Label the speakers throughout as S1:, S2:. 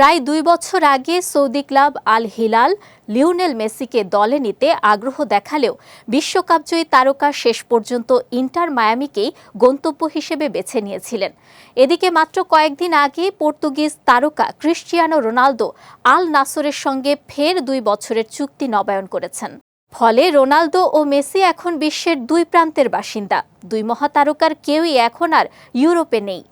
S1: প্রায় দুই বছর আগে Saudi club Al Hilal Lionel মেসিকে দলে নিতে আগ্রহ দেখালেও বিশ্বকাপজয়ী তারকা শেষ পর্যন্ত ইন্টার মায়ামিকেই গন্তব্য হিসেবে বেছে নিয়েছিলেন। এদিকে মাত্র কয়েকদিন আগে পর্তুগিজ তারকা ক্রিশ্চিয়ানো রোনালদো আল নাসরের সঙ্গে ফের দুই বছরের চুক্তি নবায়ন করেছেন। ফলে রোনালদো ও মেসি এখন বিশ্বের দুই প্রান্তের বাসিন্দা। দুই মহাতারকার কেউই এখন আর ইউরোপে নেই।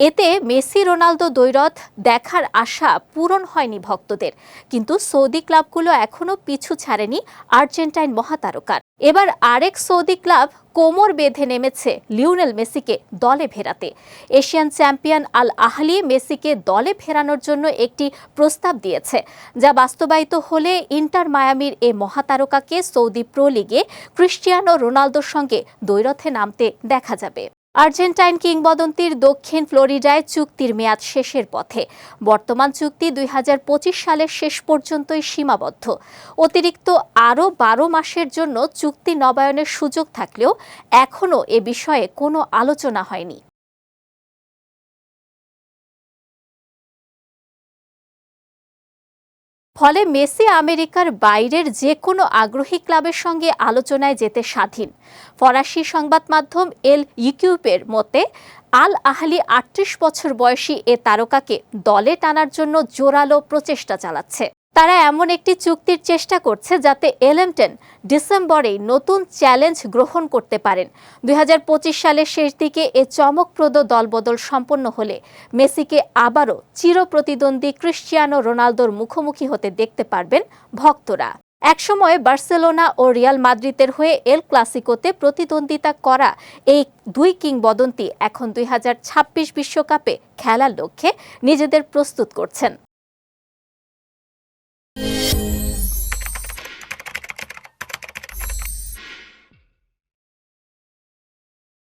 S1: এতে মেসি, রোনালদো, দ্বৈরথ দেখার আশা পূরণ হয়নি ভক্তদের। কিন্তু সৌদি ক্লাবগুলো এখনও পিছু ছাড়েনি আর্জেন্টাইন মহাতারকার। এবার আরেক সৌদি ক্লাব কোমর বেঁধে নেমেছে লিওনেল মেসিকে দলে ফেরাতে। এশিয়ান চ্যাম্পিয়ন আল আহলি মেসিকে দলে ফেরানোর জন্য একটি প্রস্তাব দিয়েছে, যা বাস্তবায়িত হলে ইন্টার মায়ামির এ মহাতারকাকে সৌদি প্রো লিগে ক্রিশ্চিয়ানো রোনালদোর সঙ্গে দ্বৈরথে নামতে দেখা যাবে। আর্জেন্টাইন কিংবদন্তির দক্ষিণ ফ্লোরিডায় চুক্তির মেয়াদ শেষের পথে। বর্তমান চুক্তি দুই হাজার পঁচিশ সালের শেষ পর্যন্তই সীমাবদ্ধ। অতিরিক্ত আরও বারো মাসের জন্য চুক্তি নবায়নের সুযোগ থাকলেও এখনও এ বিষয়ে কোনো আলোচনা হয়নি। ফলে মেসি আমেরিকার বাইরের যে কোনো আগ্রহী ক্লাবের সঙ্গে আলোচনায় যেতে স্বাধীন। ফরাসি সংবাদ মাধ্যম এল ইকিউপের মতে, আল আহলি আটত্রিশ বছর বয়সী এ তারকাকে দলে টানার জন্য জোরালো প্রচেষ্টা চালাচ্ছে। তারা এমন একটি চুক্তির চেষ্টা করছে যাতে এলেমটেন ডিসেম্বরেই নতুন চ্যালেঞ্জ গ্রহণ করতে পারেন। দুই হাজার পঁচিশ সালের শেষ দিকে এ চমকপ্রদ দলবদল সম্পন্ন হলে মেসিকে আবারও চিরপ্রতিদ্বন্দ্বী ক্রিশ্চিয়ানো রোনালদোর মুখোমুখি হতে দেখতে পারবেন ভক্তরা। একসময় বার্সেলোনা ও রিয়াল মাদ্রিদের হয়ে এল ক্লাসিকোতে প্রতিদ্বন্দ্বিতা করা এই দুই কিংবদন্তি এখন দুই বিশ্বকাপে খেলার লক্ষ্যে নিজেদের প্রস্তুত করছেন।